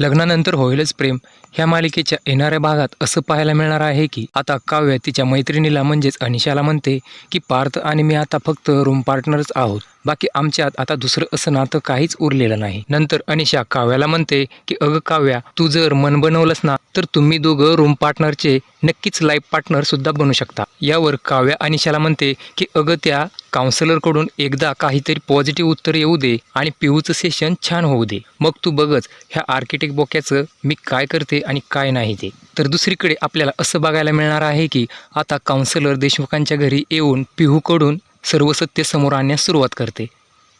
लग्नानंतर होईलच प्रेम. ह्या मालिकेच्या येणाऱ्या भागात असं पाहायला मिळणार आहे की आता काव्य तिच्या मैत्रिणीला म्हणजेच अनिशाला म्हणते की पार्थ आणि मी आता फक्त रूम पार्टनरच आहोत. बाकी आमच्यात आता दुसरं असं नातं काहीच उरलेलं नाही. नंतर अनिशा काव्याला म्हणते की अगं काव्या तू जर मन बनवलंस ना तर तुम्ही दोघं रूम पार्टनरचे नक्कीच लाईफ पार्टनर सुद्धा बनू शकता. यावर काव्या अनिशाला म्हणते की अगं त्या काउन्सिलरकडून एकदा काहीतरी पॉझिटिव्ह उत्तर येऊ दे आणि पिहूचं सेशन छान होऊ दे. मग तू बघच ह्या आर्किटेक्ट बोक्याचं मी काय करते आणि काय नाही ते. तर दुसरीकडे आपल्याला असं बघायला मिळणार आहे की आता काउन्सिलर देशमुखांच्या घरी येऊन पिहूकडून सर्व सत्य समोर आणण्यास सुरुवात करते.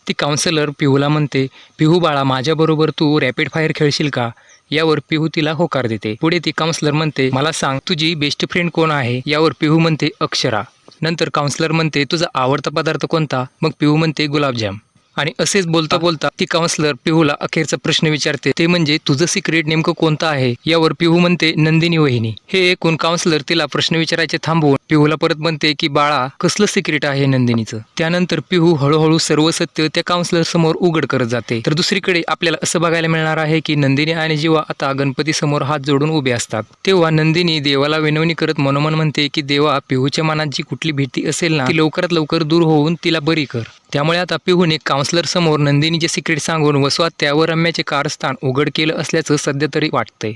ती काउन्सिलर पिहूला म्हणते पिहू बाळा माझ्याबरोबर तू रॅपिड फायर खेळशील का? यावर पिहू तिला होकार देते. पुढे ती काउन्सिलर म्हणते मला सांग तुझी बेस्ट फ्रेंड कोण आहे? यावर पिहू म्हणते अक्षरा. नंतर काउन्सिलर म्हणते तुझा आवडता पदार्थ कोणता? मग पिऊ म्हणते गुलाबजाम. आणि असेच बोलता बोलता ती काउन्सिलर पिहूला अखेरचा प्रश्न विचारते. ते म्हणजे तुझं सिक्रेट नेमकं कोणतं आहे? यावर पिहू म्हणते नंदिनी वहिनी. हे ऐकून काउन्सिलर तिला प्रश्न विचारायचे थांबवून पिहूला परत म्हणते की बाळा कसलं सिक्रेट आहे नंदिनीचं? त्यानंतर पिहू हळूहळू सर्व सत्य त्या काउन्सिलर समोर उघड करत जाते. तर दुसरीकडे आपल्याला असं बघायला मिळणार आहे की नंदिनी आणि जीवा आता गणपती समोर हात जोडून उभे असतात. तेव्हा नंदिनी देवाला विनवणी करत मनोमन म्हणते की देवा पिहूच्या मनात जी कुठली भीती असेल ना ती लवकरात लवकर दूर होऊन तिला बरी कर. त्यामुळे आता पिहूने काउन्सलरसमोर नंदिनीचे सिक्रेट सांगून वसवात त्यावर रम्याचे कारस्थान उघड केलं असल्याचं सध्या तरी वाटतंय.